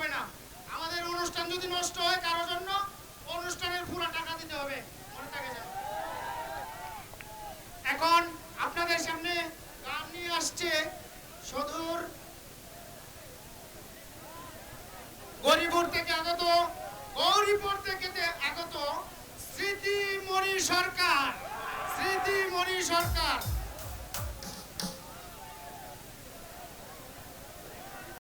হবে না। আমাদের অনুষ্ঠান যদি নষ্ট হয় কারোর জন্য, অনুষ্ঠানের পুরো টাকা দিতে হবে। মনে থাকে যেন এখন আপনাদের সামনে গান নিয়ে আসছে সদূর গরিপুর থেকে আগত, গৌরীপুর থেকে আগত স্মৃতিমণি সরকার। স্মৃতিমণি সরকার।